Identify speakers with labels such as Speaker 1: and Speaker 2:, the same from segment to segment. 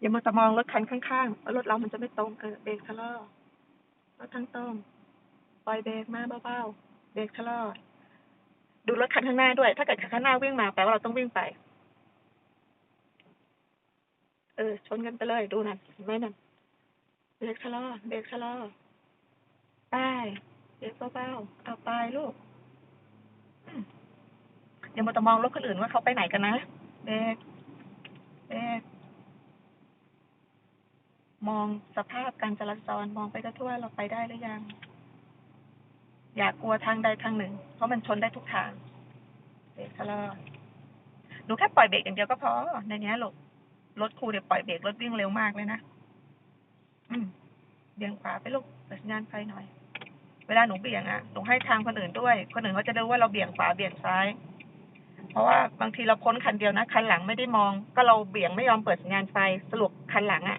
Speaker 1: อย่ามาตะมองรถคันข้างๆว่ารถเรามันจะไม่ตรงเบรกชะลอรถทั้งตรงปล่อยเบรกมาเบาๆเบรกชะลอดูรถคันข้างหน้าด้วย ถ้าเกิดคันข้างหน้าวิ่งมาแปลว่าเราต้องวิ่งไป เออ ชนกันไปเลย ดูนั่นเห็นไหมนั่นเบรกชะลอเบรกชะลอไปเบรกเบาๆเอาไปลูกอืมอย่ามาตะมองรถคนอื่นว่าเขาไปไหนกันนะเบรกเบรก มองสภาพการจราจรมองไปทั่วๆเราไปได้หรือยัง อย่ากกลัวทางใดทางหนึ่ง เพราะมันชนได้ทุกทางเบรกชะลอหนูแค่ปล่อยเบรกอย่างเดียวก็พอในเนี้ยลูกรถครูเดี๋ยวปล่อยเบรกรถวิ่งเร็วมากเลยนะอืมเบี่ยงขวาไปลูกเปิดสัญญาณไฟหน่อย เวลาหนูเบี่ยงอะหนูให้ทางคนอื่นด้วย คนอื่นเขาจะรู้ว่าเราเบี่ยงขวาเบี่ยงซ้าย เพราะว่าบางทีเราพ้นคันเดียวนะคันหลังไม่ได้มอง ก็เราเบี่ยงไม่ยอมเปิดสัญญาณไฟสรุปคันหลังอะ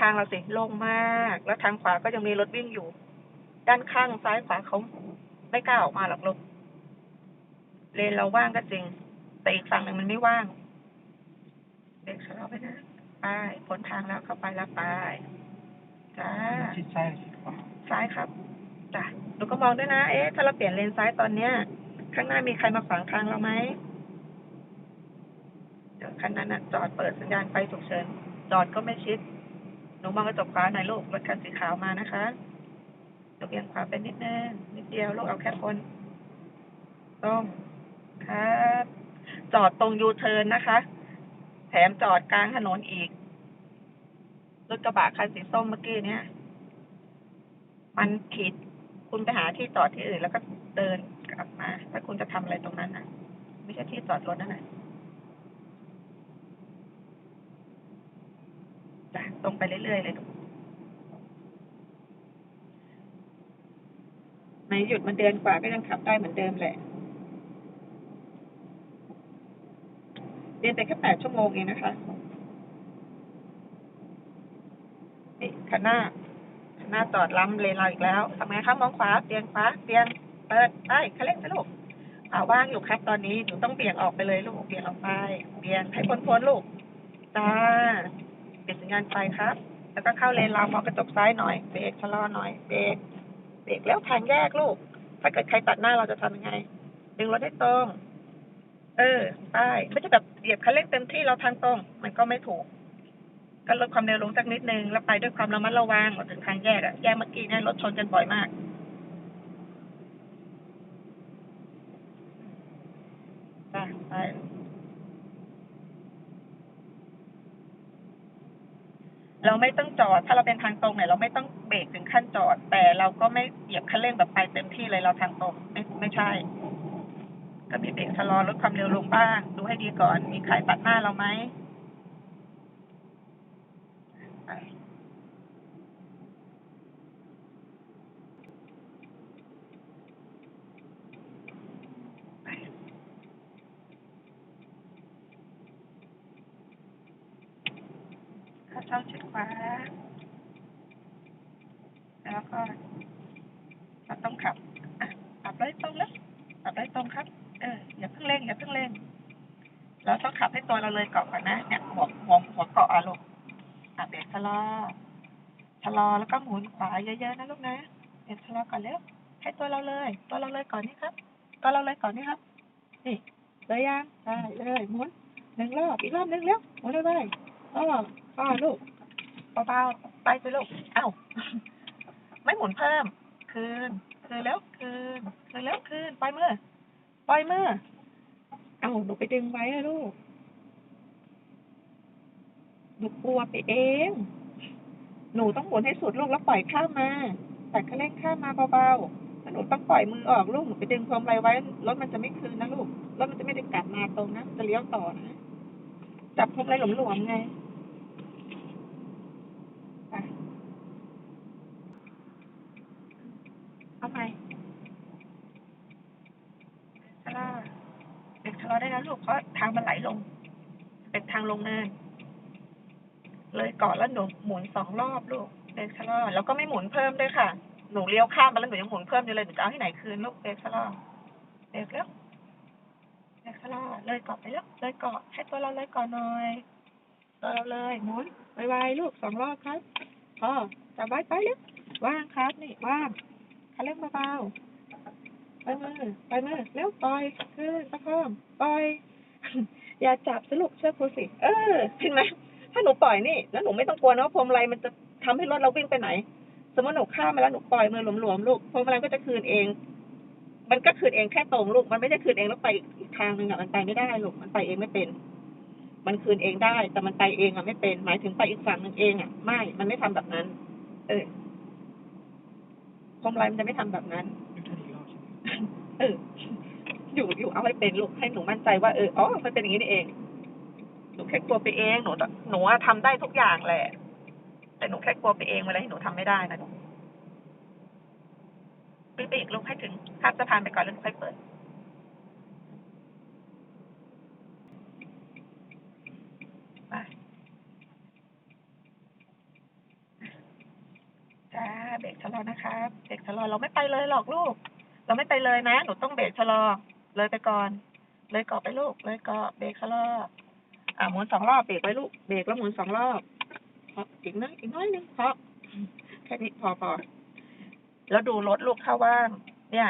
Speaker 1: ทางเราสิโล่งมาก แล้วทางขวาก็ยังมีรถวิ่งอยู่ ด้านข้างซ้ายขวาเขาไม่กล้าออกมาหรอกลูกเลนเราว่างก็จริง แต่อีกฝั่งหนึ่งมันไม่ว่างเด็กชะลอไปนะไปพ้นทางแล้วเข้าไปแล้วไปจ้า
Speaker 2: ชิดซ้ายหรือชิดขวา
Speaker 1: ซ้ายครับจ้ะหนูก็มองด้วยนะ เอ๊ะ ถ้าเราเปลี่ยนเลนซ้ายตอนเนี้ย ข้างหน้ามีใครมาขวางทางเราไหมเดี๋ยวคันนั้นน่ะจอดเปิดสัญญาณไฟฉุกเฉินจอดก็ไม่ชิด หนูมองกระจกขวาหน่อยลูกรถคันสีขาวมานะคะเดี๋ยวเบี่ยงขวาเป็นนิดนึงนิดเดียวลูกเอาแค่พ้นตรงครับจอดตรงยูเทิร์นนะคะ แถมจอดกลางถนนอีกรถกระบะคันสีส้มเมื่อกี้เนี้ยมันผิดคุณไปหาที่จอดที่อื่นแล้วก็เดินกลับมา ถ้าคุณจะทำอะไรตรงนั้นนะไม่ใช่ที่จอดรถนั่นแหละจ้ะ ตรงไปเรื่อยๆเลยลูกไม่หยุดมันเดินกว่าก็ยังขับได้เหมือนเดิมแหละเดินไปแค่แปดชั่วโมงเองนะคะนี่คันหน้าหน้าจอดล้ำเลนเราอีกแล้วทำไงครับมองขวาเบี่ยงขวาเบี่ยงเปิดไปคันเร่งสิลูกอ่าว่างอยู่ครับตอนนี้หนูต้องเบี่ยงออกไปเลยลูกเบี่ยงออกไปเบี่ยงให้พ้นพ้นๆลูกจ้า ปิดสัญญาณไฟครับ แล้วก็เข้าเลนเรามองกระจกซ้ายหน่อย เบรกชะลอหน่อย เบรก เบรกแล้วทางแยกลูก ถ้าเกิดใครตัดหน้าเราจะทำยังไง ดึงรถให้ตรง เออไปไม่ใช่แบบเหยียบคันเร่งเต็มที่เราทางตรง มันก็ไม่ถูก ก็ลดความเร็วลงสักนิดนึง แล้วไปด้วยความระมัดระวังออกถึงทางแยกอะแยกเมื่อกี้เนี่ยรถชนกันบ่อยมากไปไป เราไม่ต้องจอด ถ้าเราเป็นทางตรงเนี่ยเราไม่ต้องเบรกถึงขั้นจอด แต่เราก็ไม่เหยียบคันเร่งแบบไปเต็มที่เลยเราทางตรงไม่ไม่ใช่ ก็มีเบรกชะลอลดความเร็วลงบ้าง ดูให้ดีก่อน มีใครตัดหน้าเราไหมไป เข้าช่องชิดขวา แล้วก็เราต้องขับ อะขับไล่ตรงแล้วขับไล่ต รงครับ เอออย่าเพิ่งเร่งอย่าเพิ่งเร่งเราต้องขับให้ตัวเราเลยเกาะก่อนนะเนี่ยหัวหัวหัวเกาะอะลูกอะเบรกชะลอชะลอแล้วก็หมุนขวาเยอะๆนะลูกนะเบรกชะลอก่อนเร็วให้ตัวเราเลย ตัวเราเลยก่อนนี่ครับ ตัวเราเลยก่อนนี่ครับนี่เลยยังได้เลยหมุนหนึ่งรอบอีกรอบหนึงเร็วหมุนเลยเลยอ๋ออ๋อลูกเบาๆไปสิลูกเอ้าไม่หมุนเพิ่ม คืน คืนแล้วคืน คืนแล้วคืนไปล่อยมือ ปล่อยมือ เอ้าหนูไปดึงไว้อะลูก หนูกลัวไปเอง หนูต้องหมุนให้สุดลูกแล้วปล่อยข้ามมา แต่คันเร่งข้ามมาเบาๆเอหนูต้องปล่อยมือออกลูก หนูไปดึงพวงมาลัยไว้ รถมันจะไม่คืนนะลูก รถมันจะไม่ได้กลับมาตรงนะ จะเลี้ยวต่อนะ จับพวงมาลัยหลวมๆไงไปเอาใหม่ชะลอเด็กชะ ลูกเพราะทางมันไหลลง เป็นทางลงเนินเลยเกาะแล้วหนูหมุนสองรอบลูกเบรกชะลอแล้วก็ไม่หมุนเพิ่มด้วยค่ะ หนูเลี้ยวข้ามไปแล้วหนูยังหมุนเพิ่มอยู่เลยหนูจะเอาที่ไหนคืนลูกเบรกชะลอเบรกแล้วเบรกชะลอเลยเกาะไปแล้วเลยเกาะให้ตัวเราเลยเกาะหน่อยตัวเราเลยหมุนไวๆลูกสองรอบครับพอจับไว้ไปเลยว่างครับนี่ว่างคันเร่งเบาๆ ไปมือไปมือแล้วปล่อยขึ้นประคองปล่อย อย่าจับสลูกเชื่อครูสิเออเห็นไหมถ้าหนูปล่อยนี่แล้วหนูไม่ต้องกลัวนะว่าพวงมาลัยมันจะทำให้รถเราวิ่งไปไหน สมมติหนูข้ามมาแล้วหนูปล่อยมือหลวมๆลูกพวงมาลัยก็จะคืนเอง มันก็คืนเองแค่ตรงลูกมันไม่ได้คืนเองแล้วไปอีกทางหนึ่งอะมันไปไม่ได้ลูกมันไปเองไม่เป็น มันคืนเองได้ แต่มันไปเองอะไม่เป็น หมายถึงไปอีกฝั่งหนึ่งเองอะไม่ มันไม่ทำแบบนั้น เออพวงมาลัยมันจะไม่ทำแบบนั้น เออ อยู่อยู่เอาให้เป็นลูกให้หนูมั่นใจว่าเอออ๋อมันเป็นอย่างนี้นี่เองหนูแค่กลัวไปเองหนูหนูอะทำได้ทุกอย่างแหละ แต่หนูแค่กลัวไปเองเวลาที่หนูทำไม่ได้นะหนูปีไปอีกลูกให้ถึงข้ามสะพานไปก่อนแล้วหนูค่อยเปิดจ้าเบรกชะลอนะครับเบรกชะลอเราไม่ไปเลยหรอกลูก เราไม่ไปเลยนะ หนูต้องเบรกชะลอ เลยไปก่อน เลยเกาะไปลูก เลยเกาะเบรกชะลอ อ่าหมุนสองรอบเบรกไว้ลูก เบรกแล้วหมุนสองรอบพออีกนิดอีกน้อยหนึงพอแค่นี้พอพอแล้วดูรถลูกเข้าว่าง เนี่ย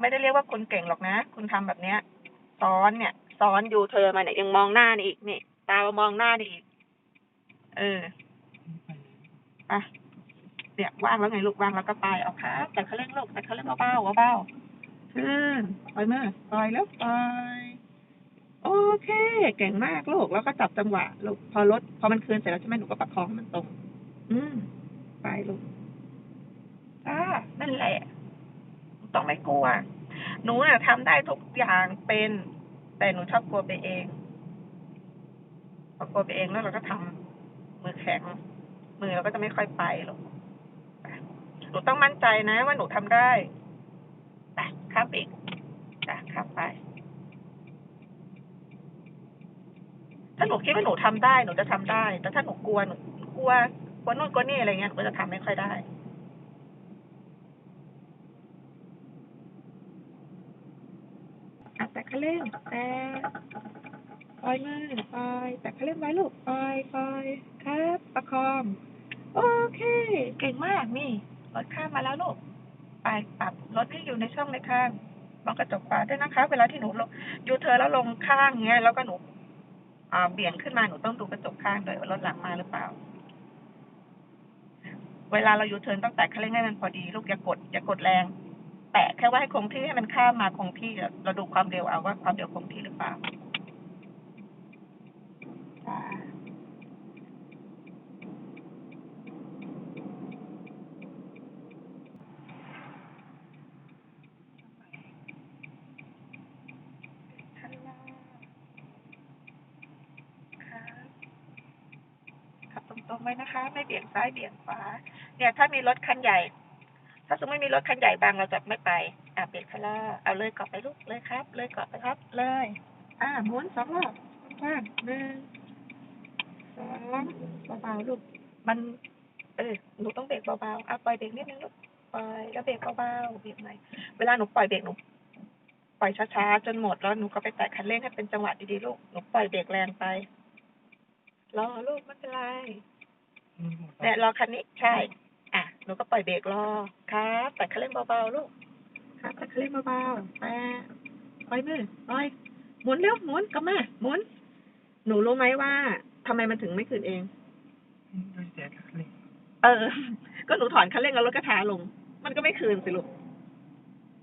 Speaker 1: ไม่ได้เรียกว่าคุณเก่งหรอกนะ คุณทำแบบเนี้ย ซ้อนเนี่ย ซ้อนอยู่เธอมาเนี่ยยังมองหน้านี่อีกนี่ตามองหน้านี่อีก เอออะ เนี่ยว่างแล้วไงลูกว่างแล้วก็ไปเอาครับแต่เขาเร่งลูกแต่เขาเร่งเบาๆเบาๆขึ้นปล่อยมือปล่อยแล้วปล่อยโอเค เก่งมากลูกแล้วก็จับจังหวะลูกพอรถพอมันคืนเสร็จแล้วใช่ไหมหนูก็ประคองให้มันตรง อืมไปลูกอ่านั่นแหละ ต้องไม่กลัว หนูน่ะทำได้ทุกอย่างเป็น แต่หนูชอบกลัวไปเองพอกลัวไปเองแล้วเราก็ทำมือแข็ง มือเราก็จะไม่ค่อยไปหรอก นูต้องมั่นใจนะว่าหนูทำได้ไปข้ามไปอีกจ้ะข้ามไป ถ้าหนูคิดว่าหนูทำได้หนูจะทำได้ แต่ถ้าหนูกลัวหนูกลัวกลัวนู่นกลัวนี่อะไรเงี้ยหนูก็จะทำไม่ค่อยได้อะแต่คันเร่งแต่ปล่อยมือปล่อยแต่คันเร่งไว้ลูกปล่อยปล่อยครับ ประคอง โอเค เก่งมากนี่ รถข้ามมาแล้วลูก ไปปรับรถให้อยู่ในช่องในข้างมองกระจกขวาด้วยนะคะ เวลาที่หนูลงยูเธอแล้วลงข้างเงี้ย แล้วก็หนูอ่าเบี่ยงขึ้นมาหนูต้องดูกระจกข้างด้วยว่ารถหลังมาหรือเปล่า เวลาเรายูเทิร์นต้องแตะคันเร่งให้มันพอดี ลูกอย่ากดอย่ากดแรง แตะแค่ว่าให้คงที่ให้มันข้ามมาคงที่เราดูความเร็วเอาว่าความเร็วคงที่หรือเปล่าคันหน้าครับขับตรงๆ ไว้นะคะ ไม่เบี่ยงซ้ายเบี่ยงขวา เนี่ย ถ้ามีรถคันใหญ่ ถ้าสมมติมีรถคันใหญ่บางเราจะไม่ไป อะเปลี่ยนคันละเอาเลยเกาะไปลูกเลยครับ เลยเกาะไปครับ เลย อ่าหมุนสองรอบกว้างหนึ่งสองเบาๆลูกมัน เออหนูต้องเบรกเบาๆอะปล่อยเบรกนิดนึงลูกปล่อยแล้วเบรกเบาๆเบรกใหม่เวลาหนูปล่อยเบรกหนูปล่อยช้าๆจนหมดแล้วหนูก็ไปแตะคันเร่งให้เป็นจังหวะดีๆลูกหนูปล่อยเบรกแรงไปรอลูกไม่เป็นไร เนี่ยรอคันนี้ใช่ อะหนูก็ปล่อยเบรกรอครับแต่คันเร่งเบาๆลูกครับแต่คันเร่งเบาๆแต่ปล่อยมือปล่อยหมุนเร็วหมุนกลับมาหมุน หนูรู้ไหมว่าทำไมมันถึงไม่คืนเองเออ ก็หนูถอนคันเร่งแล้วรถก็ช้าลง มันก็ไม่คืนสิลูก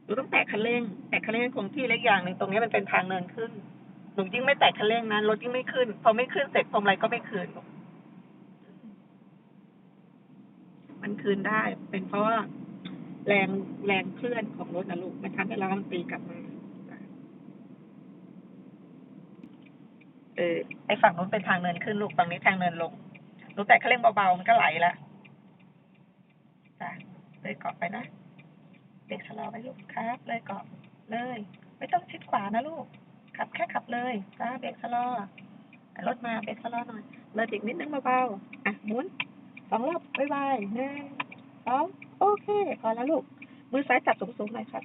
Speaker 1: หนูต้องแตะคันเร่ง แตะคันเร่งให้คงที่เล็กอย่างหนึ่งตรงนี้มันเป็นทางเนินขึ้น หนูยิ่งไม่แตะคันเร่งนั้นรถยิ่งไม่ขึ้น พอไม่ขึ้นเสร็จพวงมาลัยก็ไม่คืนลูก มันคืนได้ เป็นเพราะว่าแรงแรงเคลื่อนของรถนะลูกมันทำให้ล้อมันตีกลับมาเออไอฝั่งนู้นเป็นทางเนินขึ้นลูกฝั่งนี้ทางเนินลงหนูแตะคันเร่งเบาๆมันก็ไหลละจ้ะเลยเกาะไปนะเบรกชะลอไว้ลูกครับ เลยเกาะเลย ไม่ต้องชิดขวานะลูกขับแค่ขับเลยจ้าเบรกชะลออะรถมาเบรกชะลอหน่อยเลยอีกนิดนึงเบาๆอะหมุน สองรอบไวๆหนึ่งสองโอเค พอแล้วลูก มือซ้ายจับสูงๆหน่อยครับ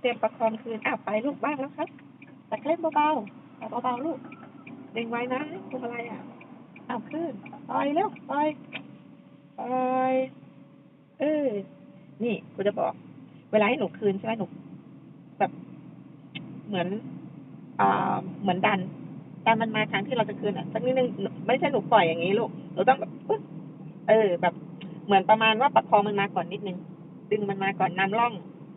Speaker 1: เตรียมประคองคืน อะ ไปลูกบ้างแล้วครับแต่เคล่นเบาๆแต่เบาๆลูก ดึงไว้นะพวงมาลัยอะเอาขึ้นปล่อยเร็วปล่อยปล่อยเออ นี่กูจะบอก เวลาให้หนูคืนใช่ไหมหนูแบบเหมือนอ่าเหมือนดัน แต่มันมาทางที่เราจะคืนอะสักนิดนึงไม่ใช่หนูปล่อยอย่างนี้ลูกหนูต้องแบบปึ๊บ เออ แบบเหมือนประมาณว่าประคองมันมาก่อนนิดนึง ดึงมันมาก่อนนำร่อง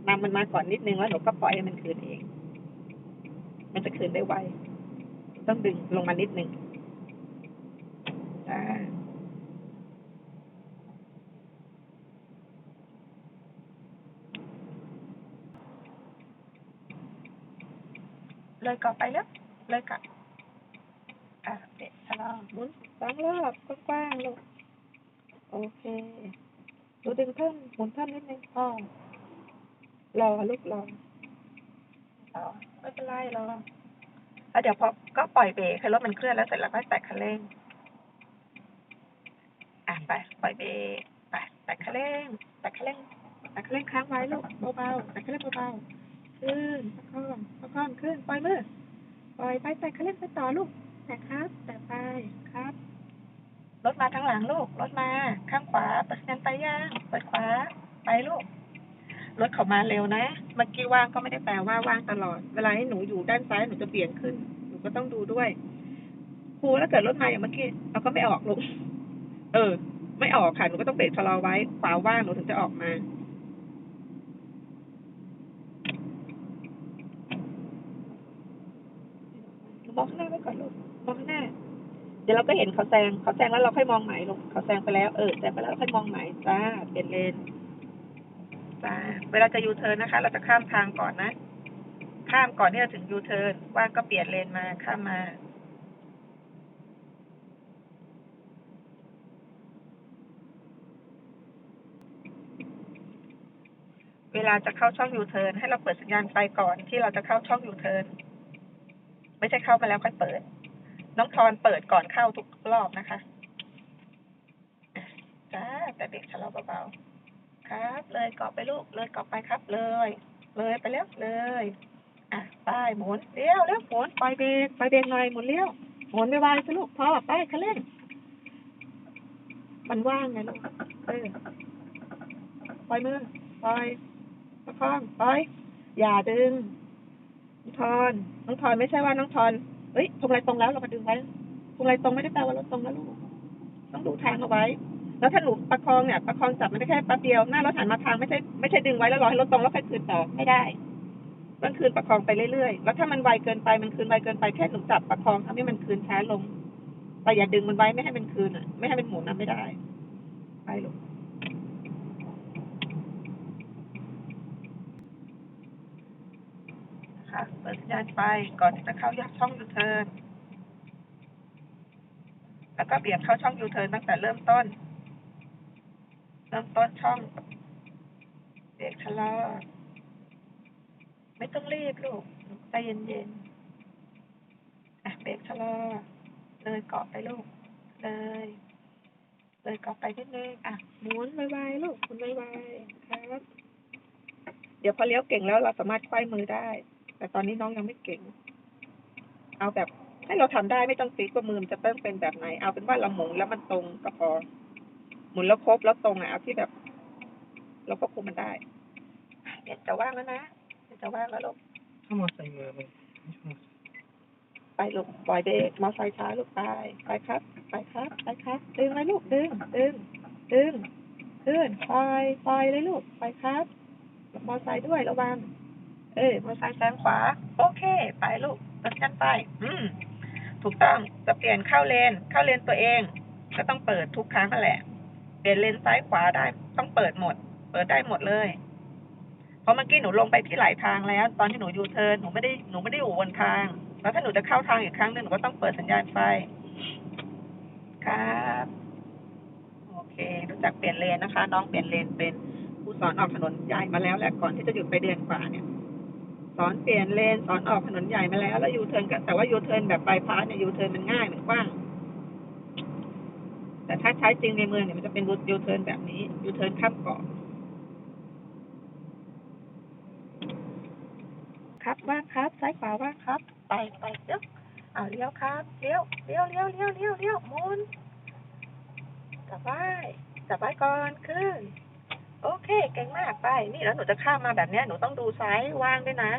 Speaker 1: นำมันมาก่อนนิดนึงแล้วหนูก็ปล่อยให้มันคืนเอง มันจะคืนได้ไว ต้องดึงลงมานิดนึงจ้าเลยกลับไปแล้วเลยกลับอะเด็ดชะลอหมุนสองรอบกว้างๆลูก โอเคดูดึงเพิ่มหมุนเพิ่มนิดนึงพอรอลูกรอรอไม่เป็นไรรอแล้วเดี๋ยวพอก็ปล่อยเบรกให้รถมันเคลื่อนแล้วเสร็จแล้วก็แตะคันเร่งอะไปปล่อยเบรกไปแตะคันเร่งแตะคันเร่งแตะคันเร่งค้างไว้ลูกเบาๆแตะคันเร่งเบาๆขึ้นประคองประคองขึ้นปล่อยมือปล่อยไปแตะคันเร่งไปต่อลูกแตะครับแตะไปครับ รถมาทางหลังลูก รถมา ข้างขวาเปิดสัญญาณไฟย่างเปิดขวา ไปลูก รถเขามาเร็วนะ เมื่อกี้ว่างก็ไม่ได้แปลว่าว่างตลอด เวลาให้หนูอยู่ด้านซ้ายหนูจะเบี่ยงขึ้น หนูก็ต้องดูด้วย ครูถ้าเกิดรถมาอย่างเมื่อกี้เราก็ไม่ออกลูก เออ ไม่ออกค่ะ หนูก็ต้องเบรกชะลอไว้ ขวาว่างหนูถึงจะออกมามองข้างหน้าไว้ก่อนลูก มองข้างหน้า เดี๋ยวเราก็เห็นเขาแซงเขาแซงแล้วเราค่อยมองใหม่ลูกเขาแซงไปแล้วเออแซงไปแล้วเราค่อยมองใหม่จ้าเปลี่ยนเลนจ้าเวลาจะยูเทิร์นนะคะ เราจะข้ามทางก่อนนะ ข้ามก่อนที่จะถึงยูเทิร์นว่างก็เปลี่ยนเลนมาข้ามมาเวลาจะเข้าช่องยูเทิร์นให้เราเปิดสัญญาณไฟก่อนที่เราจะเข้าช่องยูเทิร์นไม่ใช่เข้ามาแล้วค่อยเปิด น้องทอนเปิดก่อนเข้าทุกรอบนะคะจ้าแต่เบรกชะลอเบาๆครับ เลยเกาะไปลูกเลยเกาะไปครับเลย เลยไปแล้วเลยอะไปหมุนเลี้ยวเลี้ยวหมุนปล่อยเบรกปล่อยเบรกหน่อยหมุนเลี้ยวหมุนไปวางสิลูกพอไปคันเร่งมันว่างไงลูกเออปล่อยมือปล่อยประคองปล่อยอย่าดึงน้องทอนน้องทอนไม่ใช่ว่าน้องทอน เฮ้ยพวงมาลัยตรงแล้วเรามาดึงไว้พวงมาลัยตรงไม่ได้แปลว่ารถตรงนะลูกต้องดูทางเอาไว้ แล้วถ้าหนูประคองเนี่ยประคองจับมันได้แค่แป๊บเดียวหน้ารถหันมาทางไม่ใช่ไม่ใช่ดึงไว้แล้วรอให้รถตรงแล้วค่อยคืนต่อไม่ได้ต้องคืนประคองไปเรื่อยๆ แล้วถ้ามันไวเกินไป มันคืนไวเกินไปแค่หนูจับประคองทำให้มันคืนช้าลง แต่อย่าดึงมันไว้ไม่ให้มันคืนอะ ไม่ให้มันหมุนนะไม่ได้ ไปลูกค่ะเปิ ดสัญญาณไฟก่อนที่จะเข้าช่องยูเทิร์นแล้วก็เบี่ยงเข้าช่องยูเทิร์นตั้งแต่เริ่มต้น เริ่มต้นช่องเบรกชะลอไม่ต้องรีบลูกใจเย็นๆอะเบรกชะลอเลยเกาะไปลูก เลย เลยเกาะไปนิดนึงอะหมุนไวๆลูกหมุนไวๆครับ เดี๋ยวพอเลี้ยวเก่งแล้วเราสามารถควายมือได้ แต่ตอนนี้น้องยังไม่เก่ง เอาแบบให้เราทำได้ไม่ต้องฟิกว่ามือมันจะต้องเป็นแบบไหน เอาเป็นว่าเราหมุนแล้วมันตรงก็พอ หมุนแล้วครบแล้วตรงอะเอาที่แบบ เราก็คุมมันได้เดี๋ยวจะว่างแล้วนะเดี๋ยวจะว่างแล้วลูก
Speaker 2: ถ้ามอไซค์มามันไม่ใช่มอไซค์
Speaker 1: ไปลูกปล่อยเบรกมอไซค์ช้าลูกไปไปครับ ไปครับไปครับดึงไว้ลูกดึงดึงดึงขึ้นปล่อยปล่อยเลยลูกไปครับมอไซค์ด้วยระวัง เอ้ยมอไซค์แซงขวา โอเค ไปลูกตัดกันไป อืม ถูกต้อง จะเปลี่ยนเข้าเลน เข้าเลนตัวเอง ก็ต้องเปิดทุกครั้งแหละ เปลี่ยนเลนซ้ายขวาได้ ต้องเปิดหมด เปิดได้หมดเลย เพราะเมื่อกี้หนูลงไปที่หลายทางแล้ว ตอนที่หนูยูเทิร์น หนูไม่ได้ หนูไม่ได้อยู่บนทาง แล้วถ้าหนูจะเข้าทางอีกครั้งหนึ่งหนูก็ต้องเปิดสัญญาณไฟ ครับ โอเค รู้จักเปลี่ยนเลนนะคะ น้องเปลี่ยนเลนเป็นผู้สอนออกถนนใหญ่มาแล้วแหละก่อนที่จะหยุดไปเดือนกว่าเนี่ย สอนเปลี่ยนเลนสอนออกถนนใหญ่มาแล้ว แล้วยูเทิร์นก็แต่ว่ายูเทิร์นแบบบายพาสเนี่ยยูเทิร์นมันง่ายมันกว้าง แต่ถ้าใช้จริงในเมืองเนี่ยมันจะเป็นยูเทิร์นแบบนี้ยูเทิร์นข้ามเกาะครับว่างครับ ซ้ายขวาว่างครับ ไปไปเลี้ยวเอาเลี้ยวครับเลี้ยวเลี้ยวเลี้ยวเลี้ยวเลี้ยวเลี้ยวมุนจับไว้จับไว้ก่อนขึ้น โอเค เก่งมากไป นี่แล้วหนูจะข้ามมาแบบเนี้ยหนูต้องดูซ้ายว่างด้วยนะ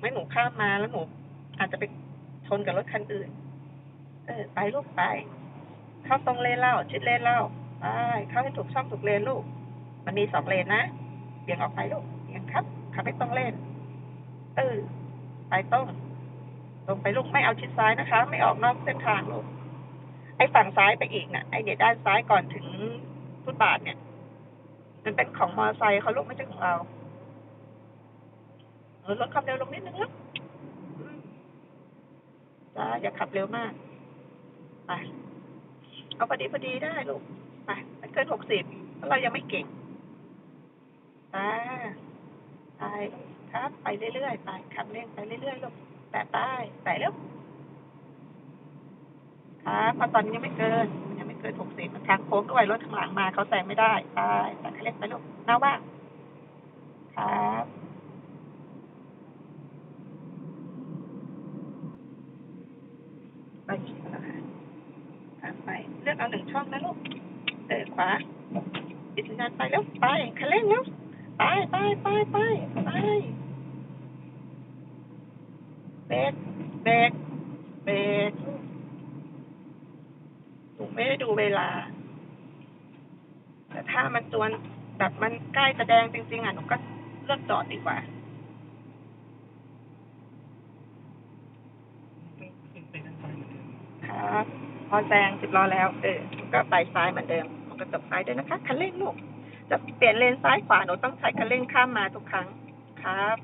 Speaker 1: ไม่หนูข้ามมาแล้วหนูอาจจะไปชนกับรถคันอื่น เออ ไปลูกไป เข้าตรงเลนเล่า ชิดเลนเล่าไปเข้าให้ถูกช่องถูกเลนลูก มันมีสองเลนนะเบี่ยงออกไปลูกเบี่ยงครับขับให้ตรงเลน เออ ไปตรงตรงไปลูกไม่เอาชิดซ้ายนะคะ ไม่ออกนอกเส้นทางลูกไอ้ฝั่งซ้ายไปอีกน่ะไอ้เดี๋ยวด้านซ้ายก่อนถึงฟุตบาทเนี่ย มันเป็นของมอไซค์เขาลูกไม่ใช่ของเราเออลดความเร็วลงนิดนึงลูกอืมจ้าอย่าขับเร็วมากไปเอาพอดีพอดีได้ลูกไปไม่เกินหกสิบเพราะเรายังไม่เก่งไปไปครับ ไปเรื่อยๆไปขับเร่งไปเรื่อยๆลูกแตะไปแตะเร็วครับเพราตอนนี้ยังไม่เกิน เกินหกสิบมันทางโค้งด้วยรถข้างหลังมาเขาแซงไม่ได้ไปแตะคันเร่งไปลูกหน้าว่างครับไปอีกแล้วค่ะครับไปเลือกเอาหนึ่งช่องนะลูกเออขวาปิดสัญญาณไปแล้วไปคันเร่งแล้วไปไปไปไปไปเบรกเบรกเบรก ไม่ได้ดูเวลา แต่ถ้ามันจวนแบบมันใกล้จะแดงจริงๆอะหนูก็เลือกจอดดีกว่า
Speaker 2: ขึ้นไปด้านซ้ายเหมือนเดิม
Speaker 1: ครับพอแซงสิบล้อแล้ว เออก็ไปซ้ายเหมือนเดิมมันก็จบซ้ายด้วยนะคะ คันเร่งลูกจะเปลี่ยนเลนซ้ายขวาหนูต้องใช้คันเร่งข้ามมาทุกครั้งครับ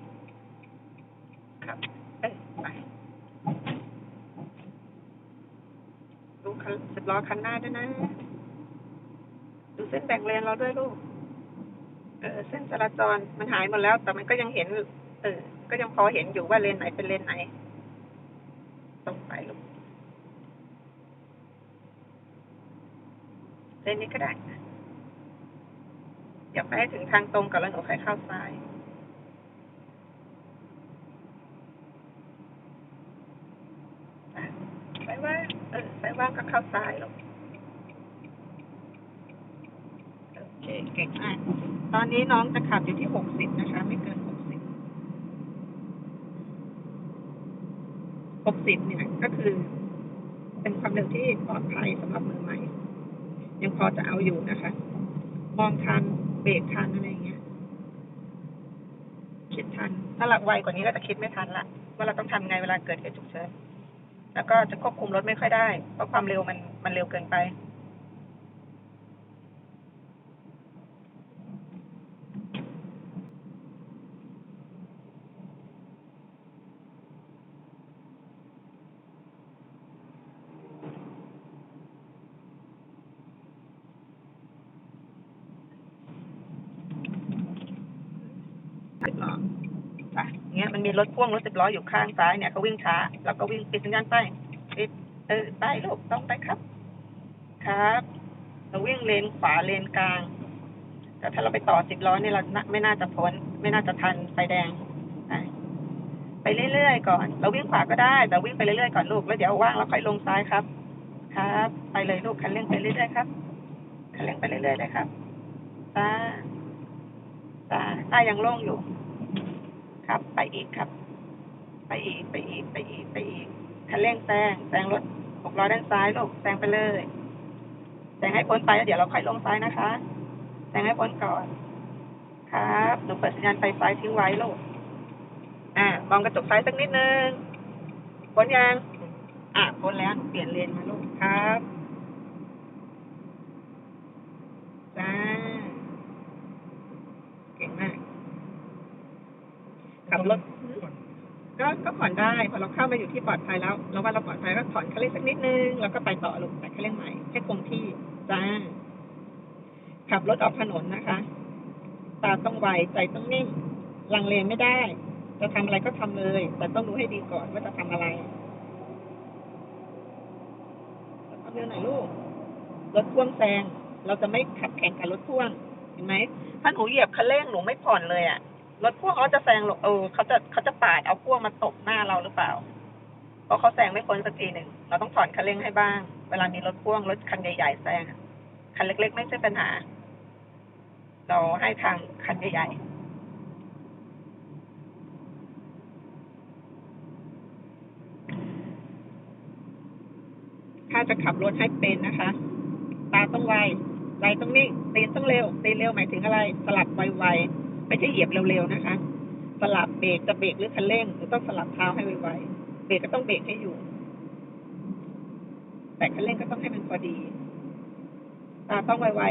Speaker 1: ครับ เออไปดูคันสิบ ล้อคันหน้าด้วยนะ ดูเส้นแบ่งเลนเราด้วยลูก เออ เส้นจราจรมันหายหมดแล้ว แต่มันก็ยังเห็น เออ ก็ยังพอเห็นอยู่ว่าเลนไหนเป็นเลนไหน ตรงไปลูก เลนนี้ก็ได้อย่าไปให้ถึงทางตรงก่อนแล้วหนูค่อยเข้าซ้ายอะไปว่างเออไปว่าก็เข้าซ้ายลูกโอเคเก่งมากตอนนี้น้องจะขับอยู่ที่หกสิบนะคะ ไม่เกินหกสิบหกสิบเนี่ยก็คือ เป็นความเร็วที่ปลอดภัยสำหรับมือใหม่ ยังพอจะเอาอยู่นะคะ มองทันเบรกทันอะไรอย่างเงี้ย คิดทัน ถ้าหลักไวกว่านี้ก็จะคิดไม่ทันละว่าเราต้องทำไงเวลาเกิดเหตุฉุกเฉิน แล้วก็จะควบคุมรถไม่ค่อยได้ เพราะความเร็วมันมันเร็วเกินไป สิบล้อจ้ะเงี้ย มันมีรถพ่วงรถสิบล้ออยู่ข้างซ้ายเนี่ยเขาวิ่งช้าเราก็วิ่งปิดสัญญาณไปปิดเออไปลูกต้องไปครับ ครับเราวิ่งเลนขวาเลนกลาง แต่ถ้าเราไปต่อสิบล้อนี่เราไม่น่าจะพ้น ไม่น่าจะทันไฟแดงไปไปเรื่อยๆก่อน เราวิ่งขวาก็ได้ แต่วิ่งไปเรื่อยๆก่อนลูกแล้วเดี๋ยวว่างเราค่อยลงซ้ายครับ ครับ ไปเลยลูกคันเร่งไปเรื่อยๆครับคันเร่งไปเรื่อยๆเลยครับตาตาตายังโล่งอยู่ ครับ ไปอีกครับ ไปอีก ไปอีก ไปอีก ไปอีกคันเร่งแซง แซงรถหกล้อด้านซ้ายลูก แซงไปเลย แซงให้พ้นไปแล้วเดี๋ยวเราค่อยลงซ้ายนะคะ แซงให้พ้นก่อน ครับ หนูเปิดสัญญาณไฟซ้ายทิ้งไว้ลูก อ่า มองกระจกซ้ายสักนิดนึง พ้นยัง อะพ้นแล้วเปลี่ยนเลนมาลูก ครับ จ้า เก่งมาก ขับรถก็ก็ผ่อนได้พอเราเข้ามาอยู่ที่ปลอดภัยแล้วเราว่าเราปลอดภัยก็ถอนคันเร่งสักนิดนึงแล้วก็ไปต่อลงแต่คันเร่งใหม่ให้คงที่จ้าขับรถออกถนนนะคะ ตาต้องไวใจต้องนิ่ง ลังเลไม่ได้ จะทำอะไรก็ทำเลย แต่ต้องรู้ให้ดีก่อนว่าจะทำอะไรทำเร็วหน่อยลูกรถพ่วงแซงเราจะไม่ขับแข่งกับรถพ่วงเห็นไหมถ้าหนูเหยียบคันเร่งหนูไม่ผ่อนเลยอะ รถพ่วงเขาจะแซงหรอเออเขาจะเขาจะปาดเอาพ่วงมาตบหน้าเราหรือเปล่า เพราะเขาแซงไม่พ้นสักทีหนึ่งเราต้องถอนคันเร่งให้บ้าง เวลามีรถพ่วงรถคันใหญ่ๆแซงคันเล็ก ๆ ไม่ใช่ปัญหา เราให้ทางคันใหญ่ๆถ้าจะขับรถให้เป็นนะคะ ตาต้องไวใจต้องนิ่งตีนต้องเร็ว ตีนเร็วหมายถึงอะไร สลับไวๆ ไม่ใช่เหยียบเร็วๆนะคะ สลับเบรกจะเบรกหรือคันเร่งต้องสลับเท้าให้ไวๆเบรกก็ต้องเบรกให้อยู่ แต่คันเร่งก็ต้องให้มันพอดีตาต้องไว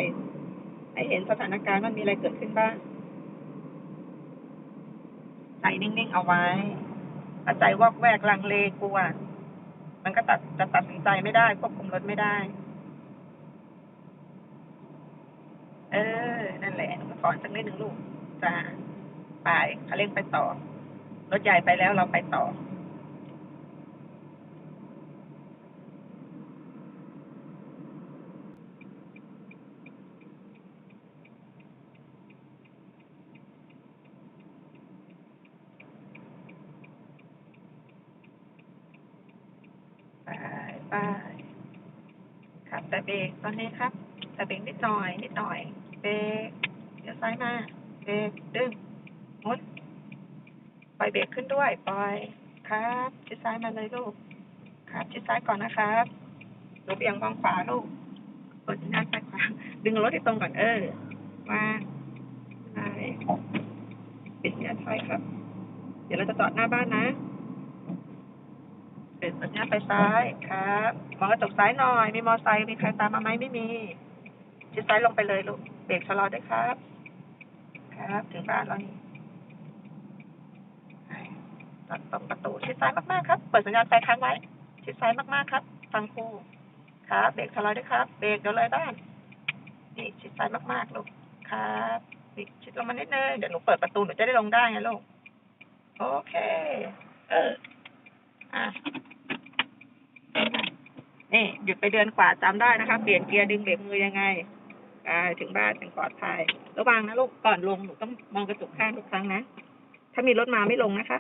Speaker 1: ๆให้เห็นสถานการณ์ว่ามีอะไรเกิดขึ้นบ้างใจนิ่งๆเอาไว้ถ้าใจวอกแวกลังเลกลัวมันก็ตัดจะตัดสินใจไม่ได้ควบคุมรถไม่ได้ เออ นั่นแหละถอนสักนิดหนึ่งลูก จ้าไปเขาเร่งไปต่อ รถใหญ่ไปแล้วเราไปต่อ ไปไปครับแต่เบรกตอนนี้ครับ แต่เบรกนิดหน่อยนิดหน่อย เบรกเดี๋ยวซ้ายมา เบรกดึงมุนปล่อยเบรกขึ้นด้วยปล่อยครับชิดซ้ายมาเลยลูก ครับชิดซ้ายก่อนนะครับลูกเอียงมองขวาลูกเปิดสัญญาณไปขวาดึงรถให้ตรงก่อนเออวาไปปิดสัญญาณไฟครับ เดี๋ยวเราจะจอดหน้าบ้านนะเปิดสัญญาณไฟซ้ายครับมองกระจกซ้ายหน่อย มีมอไซค์มีใครตามมาไหมไม่มีชิดซ้ายลงไปเลยลูกเบรกชะลอด้วยครับ ครับถึงบ้านแล้วนี่ตัดตรงประตูชิดซ้ายมากๆครับ เปิดสัญญาณไฟค้างไว้ ชิดซ้ายมากๆครับ ฟังครูครับเบรกชะลอด้วยครับ เบรกเดี๋ยวเลยบ้าน นี่ชิดซ้ายมากๆลูก ครับนี่ชิดลงมานิดนึง เดี๋ยวหนูเปิดประตูหนูจะได้ลงได้ไงลูก โอเค เออ อะ นี่หยุดไปเดือนกว่าจำได้นะคะ เปลี่ยนเกียร์ดึงเบรกมือยังไง ไปถึงบ้านถึงปลอดภัย ระวังนะลูกก่อนลงหนูต้องมองกระจกข้างทุกครั้งนะ ถ้ามีรถมาไม่ลงนะคะ